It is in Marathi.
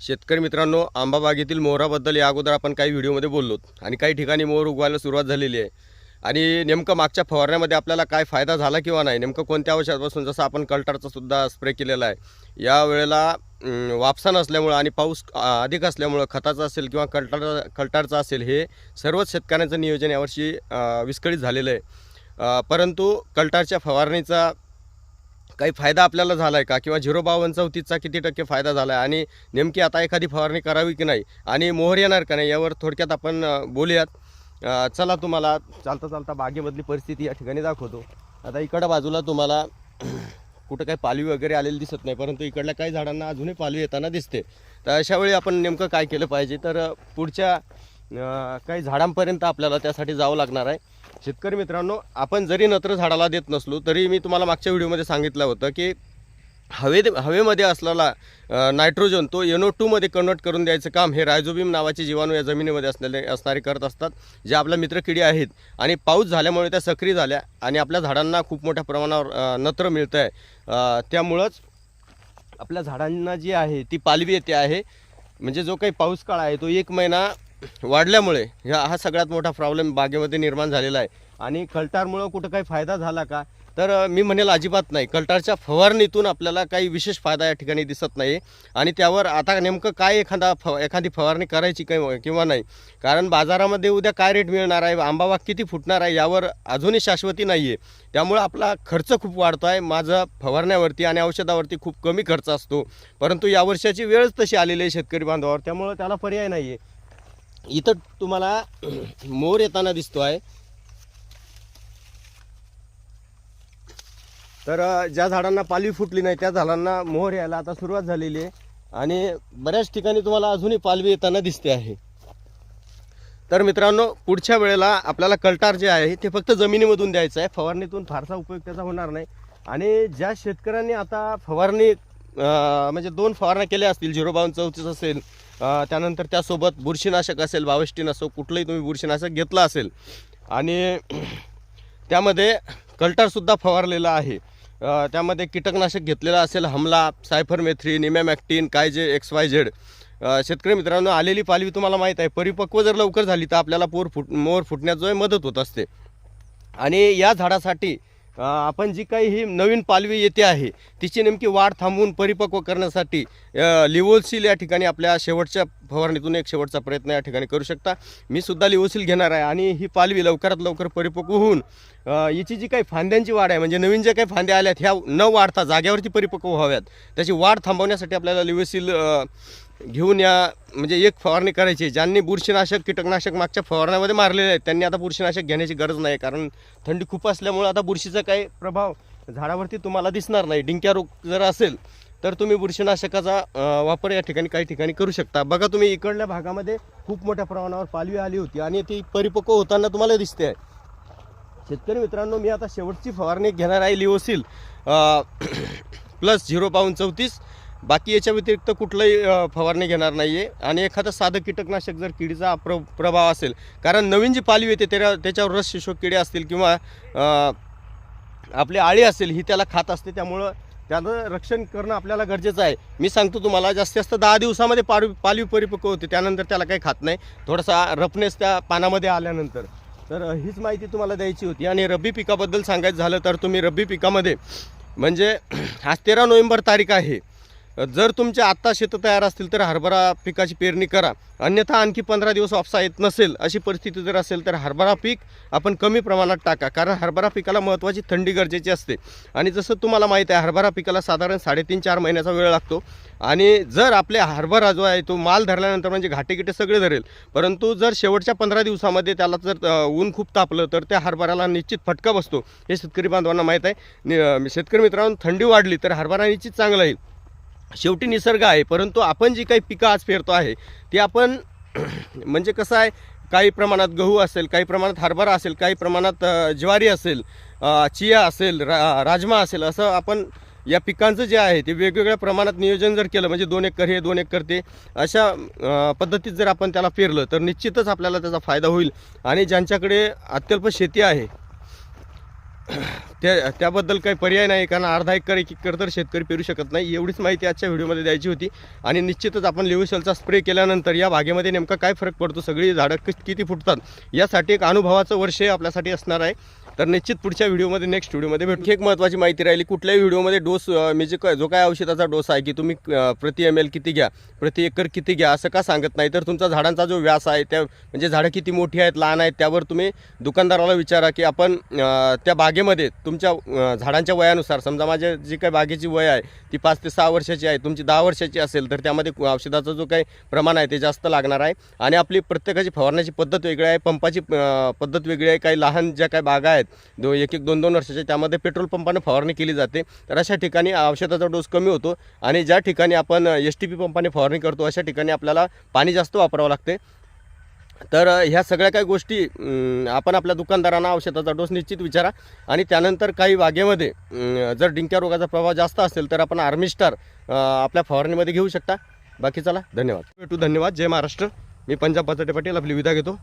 शेतकरी मित्रांनो आंबा बागेतील मोहराबद्दल या अगोदर आपण काही व्हिडिओमध्ये बोललो आणि काही ठिकाणी मोहर उगवायला सुरुवात झालेली आहे. आणि नेमकं मागच्या फवारण्यामध्ये आपल्याला काय फायदा झाला किंवा नाही नेमकं कोणत्या औषधापासून जसं आपण कल्टारचा सुद्धा स्प्रे केलेला आहे या वेळेला वापसा नसल्यामुळं आणि पाऊस अधिक असल्यामुळं खताचं असेल किंवा कल्टार कल्टरचं असेल हे सर्वच शेतकऱ्यांचं नियोजन यावर्षी विस्कळीत झालेलं आहे. परंतु कल्टारच्या फवारणीचा काही फायदा आपल्याला झाला आहे का? किंवा झिरो बावन्न चौतीसचा किती टक्के फायदा झाला आहे आणि नेमकी आता एखादी फवारणी करावी की नाही? आणि मोहर येणार का नाही? यावर थोडक्यात आपण बोलूयात. चला तुम्हाला चालता चालता बागेमधली परिस्थिती या ठिकाणी दाखवतो. आता इकडं बाजूला तुम्हाला कुठं काही पालवी वगैरे आलेली दिसत नाही परंतु इकडल्या काही झाडांना अजूनही पालवी येताना दिसते. तर अशावेळी आपण नेमकं काय केलं पाहिजे? तर पुढच्या काही झाडांपर्यंत आपल्याला त्यासाठी जावं लागणार आहे. शेतकरी मित्रांनो आपण जरी नत्र झाडाला देत नसलो तरी मी तुम्हाला मागच्या व्हिडिओमध्ये सांगितलं होतं की हवे हवेमध्ये असलेला नायट्रोजन तो एनो टूमध्ये कन्वर्ट करून द्यायचं काम हे रायझोबीम नावाचे जीवाणू या जमिनीमध्ये असलेले असणारे करत असतात जे आपल्या मित्रकिडी आहेत. आणि पाऊस झाल्यामुळे त्या सक्रिय झाल्या आणि आपल्या झाडांना खूप मोठ्या प्रमाणावर नत्र मिळतं आहे त्यामुळंच आपल्या झाडांना जी आहे ती पालवी येते आहे. म्हणजे जो काही पाऊस काळ आहे तो एक महिना वाढल्यामुळे ह्या हा सगळ्यात मोठा प्रॉब्लेम बागेमध्ये निर्माण झालेला आहे. आणि कल्टारमुळं कुठं काही फायदा झाला का? तर मी म्हणेल अजिबात नाही. कल्टारच्या फवारणीतून आपल्याला काही विशेष फायदा या ठिकाणी दिसत नाही. आणि त्यावर आता नेमकं काय एखादा फ एखादी फवारणी करायची काही किंवा नाही? कारण बाजारामध्ये उद्या काय रेट मिळणार आहे? आंबाबाग किती फुटणार आहे? यावर अजूनही शाश्वती नाही आहे त्यामुळं आपला खर्च खूप वाढतो आहे. माझा फवारण्यावरती आणि औषधावरती खूप कमी खर्च असतो. परंतु या वर्षाची वेळच तशी आलेली आहे शेतकरी बांधवावर. त्यामुळं त्याला पर्याय नाही आहे इथं तुम्हाला मोर येताना दिसतो आहे तर ज्या झाडांना पालवी फुटली नाही त्या झाडांना मोहर यायला आता सुरुवात झालेली आहे. आणि बऱ्याच ठिकाणी तुम्हाला अजूनही पालवी येताना दिसते आहे. तर मित्रांनो पुढच्या वेळेला आपल्याला कल्टार जे आहे ते फक्त जमिनीमधून द्यायचं आहे. फवारणीतून फारसा उपयोग त्याचा होणार नाही. आणि ज्या शेतकऱ्यांनी आता फवारणी म्हणजे दोन फवारण्या केल्या असतील झिरो बावन चौतीस असेल त्यानंतर त्यासोबत बुरशीनाशक असेल बावस्टीन असो कुठलंही तुम्ही बुरशीनाशक घेतलं असेल. आणि त्यामध्ये कल्टरसुद्धा फवारलेला आहे. त्यामध्ये कीटकनाशक घेतलेलं असेल हमला सायफरमेथ्री इमॅमॅक्टिन काय जे एक्स वाय झेड शेतकरी मित्रांनो आलेली पालवी तुम्हाला माहीत आहे. परिपक्व जर लवकर झाली तर आपल्याला पोर फुट मोर फुटण्यात जो मदत होत असते. आणि या झाडासाठी आपण जी काही ही नवीन पालवी येते आहे तिची नेमकी वाढ थांबवून परिपक्व करण्यासाठी अ, लिवोलसील या ठिकाणी आपल्या शेवटच्या फवारणीतून एक शेवटचा प्रयत्न या ठिकाणी करू शकता. मी सुद्धा लिवोसील घेणार आहे आणि ही पालवी लवकरात लवकर परिपक्व होऊन याची जी काही फांद्यांची वाढ आहे म्हणजे नवीन ज्या काही फांद्या आल्यात ह्या न वाढता जाग्यावरती परिपक्व व्हाव्यात. त्याची वाढ थांबवण्यासाठी आपल्याला लिवोसील घेऊन या म्हणजे एक फवारणी करायची आहे. ज्यांनी बुरशीनाशक कीटकनाशक मागच्या फवारण्यामध्ये मारलेले आहेत त्यांनी आता बुरशीनाशक घेण्याची गरज नाही. कारण थंडी खूप असल्यामुळे आता बुरशीचा काही प्रभाव झाडावरती तुम्हाला दिसणार नाही. डिंक्या रोग जर असेल तर तुम्ही बुरशीनाशकाचा वापर या ठिकाणी काही ठिकाणी करू शकता. बघा तुम्ही इकडल्या भागामध्ये खूप मोठ्या प्रमाणावर पालवी आली होती आणि ती परिपक्व होताना तुम्हाला दिसते आहे. शेतकरी मित्रांनो मी आता शेवटची फवारणी घेणार आहे लिओसिल प्लस झिरो पाऊन चौतीस. बाकी याच्या व्यतिरिक्त कुठलंही फवारणी घेणार नाही आहे आणि एखादं साधं कीटकनाशक जर किडीचा प्र प्रभाव असेल कारण नवीन जी पालवी येते त्या त्याच्यावर रस शिशोक किडे असतील किंवा आपली आळी असेल ही त्याला खात असते त्यामुळं त्याचं रक्षण करणं आपल्याला गरजेचं आहे. मी सांगतो तुम्हाला जास्तीत जास्त दहा दिवसामध्ये पालवी पालवी परिपक्व होते त्यानंतर त्याला काही खात नाही. थोडासा रफनेस त्या पानामध्ये आल्यानंतर. तर हीच माहिती तुम्हाला द्यायची होती. आणि रब्बी पिकाबद्दल सांगायचं झालं तर तुम्ही रब्बी पिकामध्ये म्हणजे आज तेरा नोव्हेंबर तारीख आहे. जर तुमच्या आत्ता शेतं तयार असतील तर हरभरा पिकाची पेरणी करा. अन्यथा आणखी पंधरा दिवस वापसा येत नसेल अशी परिस्थिती जर असेल तर हरभरा पीक आपण कमी प्रमाणात टाका कारण हरभरा पिकाला महत्त्वाची थंडी गरजेची असते. आणि जसं तुम्हाला माहीत आहे हरभरा पिकाला साधारण साडेतीन चार महिन्याचा वेळ लागतो. आणि जर आपल्या हरभरा जो आहे तो माल धरल्यानंतर म्हणजे घाटेकिटे सगळे धरेल. परंतु जर शेवटच्या पंधरा दिवसामध्ये त्याला जर ऊन खूप तापलं तर त्या हरभऱ्याला निश्चित फटका बसतो. हे शेतकरी बांधवांना माहीत आहे. शेतकरी मित्रांनो थंडी वाढली तर हरभरा निश्चित चांगला येईल. शेवटी निसर्ग आहे परंतु आपण जी काही पिकं आज पेरतो आहे ती आपण म्हणजे कसं आहे काही प्रमाणात गहू असेल काही प्रमाणात हरभरा असेल काही प्रमाणात ज्वारी असेल चिया असेल रा राजमा असेल असं आपण या पिकांचं जे आहे ते वेगवेगळ्या प्रमाणात नियोजन जर केलं म्हणजे दोन एकर हे दोन एकर ते अशा पद्धतीत जर आपण त्याला पेरलं तर निश्चितच आपल्याला त्याचा फायदा होईल. आणि ज्यांच्याकडे अत्यल्प शेती आहे त्या त्याबद्दल काही पर्याय नाही कारण अर्धा एकर एक एकर तर शेतकरी पेरू शकत नाही. एवढीच माहिती आजच्या व्हिडिओमध्ये द्यायची होती. आणि निश्चितच आपण लिव्हिशलचा स्प्रे केल्यानंतर या बागेमध्ये नेमका काय फरक पडतो? सगळी झाडं किती फुटतात? यासाठी एक अनुभवाचं वर्ष आपल्यासाठी असणार आहे. तर निश्चित पुढच्या व्हिडिओमध्ये नेक्स्ट व्हिडिओमध्ये भेटू एक महत्त्वाची माहिती राहिली. कुठल्याही व्हिडिओमध्ये डोस म्हणजे जो काय औषधाचा डोस आहे की तुम्ही प्रति एम एल किती घ्या प्रति एकर किती घ्या असं का सांगत नाही. तर तुमचा झाडांचा जो व्यास आहे त्या म्हणजे झाडं किती मोठी आहेत लहान आहेत त्यावर तुम्ही दुकानदाराला विचारा की आपण त्या बागेमध्ये तुमच्या झाडांच्या वयानुसार समजा माझ्या जी काही बागेची वय आहे ती पाच ते सहा वर्षाची आहे तुमची दहा वर्षाची असेल तर त्यामध्ये औषधाचा जो काही प्रमाण आहे ते जास्त लागणार आहे. आणि आपली प्रत्येकाची फवारण्याची पद्धत वेगळी आहे पंपाची पद्धत वेगळी आहे काही लहान ज्या काही बागा आहेत दो एक एक दोन दोन वर्षाचे त्यामध्ये पेट्रोल पंपाने फवारणी केली जाते. तर अशा ठिकाणी औषधाचा डोस कमी होतो आणि ज्या ठिकाणी आपण एस टी पी पंपाने फवारणी करतो अशा ठिकाणी आपल्याला पाणी जास्त वापरावं लागते. तर ह्या सगळ्या काही गोष्टी आपण आपल्या दुकानदारांना औषधाचा डोस निश्चित विचारा. आणि त्यानंतर काही बागेमध्ये जर डिंक्या रोगाचा प्रभाव जास्त असेल तर आपण आर्मिस्टार आपल्या फवारणीमध्ये घेऊ शकता. बाकी चला धन्यवाद. भेटू धन्यवाद. जय महाराष्ट्र. मी पंजाब पाचटे पाटील आपली विदा घेतो.